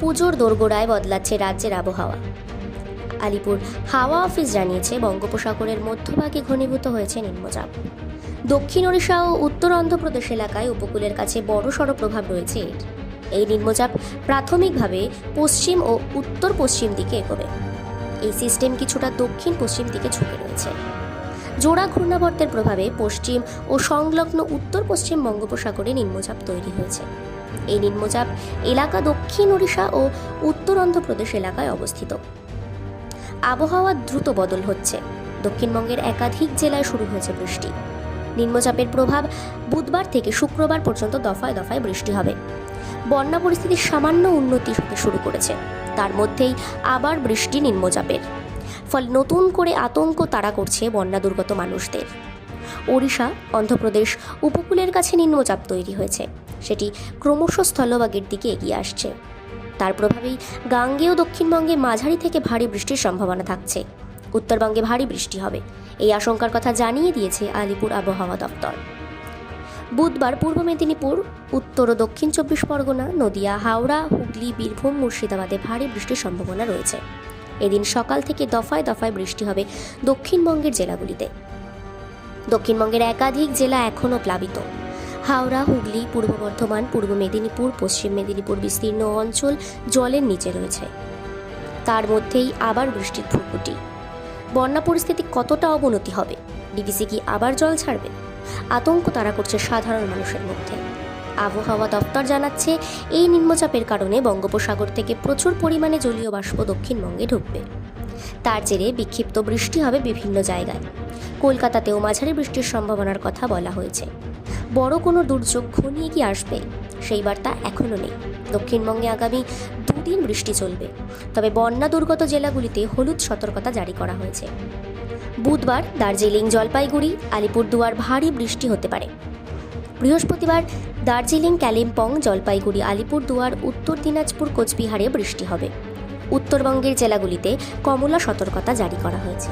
পুজোর দোরগোড়ায় বদলাচ্ছে রাজ্যের আবহাওয়া। আলিপুর হাওয়া অফিস জানিয়েছে, বঙ্গোপসাগরের মধ্যভাগে ঘনীভূত হয়েছে নিম্নচাপ। দক্ষিণ ওড়িশা ও উত্তর অন্ধ্রপ্রদেশ এলাকায় উপকূলের কাছে বড় বড়সড় প্রভাব রয়েছে এর। এই নিম্নচাপ প্রাথমিকভাবে পশ্চিম ও উত্তর পশ্চিম দিকে এগোবে। এই সিস্টেম কিছুটা দক্ষিণ পশ্চিম দিকে ঝুঁকে রয়েছে। জোড়া ঘূর্ণাবর্তের প্রভাবে পশ্চিম ও সংলগ্ন উত্তর পশ্চিম বঙ্গোপসাগরে নিম্নচাপ তৈরি হয়েছে। এই নিম্নচাপ এলাকা দক্ষিণ ওড়িশা ও উত্তর অন্ধ্রপ্রদেশ এলাকায় অবস্থিত। আবহাওয়ার দ্রুত বদল হচ্ছে। দক্ষিণবঙ্গের একাধিক জেলায় শুরু হয়েছে বৃষ্টি। নিম্নচাপের প্রভাব বুধবার থেকে শুক্রবার পর্যন্ত দফায় দফায় বৃষ্টি হবে। বন্যা পরিস্থিতির সামান্য উন্নতি হতে শুরু করেছে। তার মধ্যেই আবার বৃষ্টি নিম্নচাপের। ফলে নতুন করে আতঙ্ক তাড়া করছে বন্যা দুর্গত মানুষদের। ওড়িশা, অন্ধ্রপ্রদেশ উপকূলের কাছে নিম্নচাপ তৈরি হয়েছে। সেটি ক্রমশ স্থলভাগের দিকে এগিয়ে আসছে। তার প্রভাবেই গাঙ্গেয় দক্ষিণবঙ্গে মাঝারি থেকে ভারী বৃষ্টির সম্ভাবনা থাকছে। উত্তরবঙ্গে ভারী বৃষ্টি হবে। এই আশঙ্কার কথা জানিয়ে দিয়েছে আলিপুর আবহাওয়া দপ্তর। বুধবার পূর্ব মেদিনীপুর, উত্তর ও দক্ষিণ চব্বিশ পরগনা, নদিয়া, হাওড়া, হুগলি, বীরভূম, মুর্শিদাবাদে ভারী বৃষ্টির সম্ভাবনা রয়েছে। এদিন সকাল থেকে দফায় দফায় বৃষ্টি হবে দক্ষিণবঙ্গের জেলাগুলিতে। দক্ষিণবঙ্গের একাধিক জেলা এখনও প্লাবিত। হাওড়া, হুগলি, পূর্ব বর্ধমান, পূর্ব মেদিনীপুর, পশ্চিম মেদিনীপুর বিস্তীর্ণ অঞ্চল জলের নিচে রয়েছে। তার মধ্যেই আবার বৃষ্টির ফুটফুটি। বন্যা পরিস্থিতি কতটা অবনতি হবে? ডিবিসি কি আবার জল ছাড়বে? আতঙ্ক তারা করছে সাধারণ মানুষের মধ্যে। আবহাওয়া দপ্তর জানাচ্ছে, এই নিম্নচাপের কারণে বঙ্গোপসাগর থেকে প্রচুর পরিমাণে জলীয় বাষ্প দক্ষিণবঙ্গে ঢুকবে। তার জেরে বিক্ষিপ্ত বৃষ্টি হবে বিভিন্ন জায়গায়। কলকাতাতেও মাঝারি বৃষ্টির সম্ভাবনার কথা বলা হয়েছে। বড় কোনো দুর্যোগ ঘনিয়ে কি আসবে? সেই বার্তা এখনও নেই। দক্ষিণবঙ্গে আগামী দুদিন বৃষ্টি চলবে। তবে বন্যা দুর্গত জেলাগুলিতে হলুদ সতর্কতা জারি করা হয়েছে। বুধবার দার্জিলিং, জলপাইগুড়ি, আলিপুরদুয়ার ভারী বৃষ্টি হতে পারে। বৃহস্পতিবার দার্জিলিং কালিম্পং জলপাইগুড়ি আলিপুরদুয়ার উত্তর দিনাজপুর, কোচবিহারে বৃষ্টি হবে। উত্তরবঙ্গের জেলাগুলিতে কমলা সতর্কতা জারি করা হয়েছে।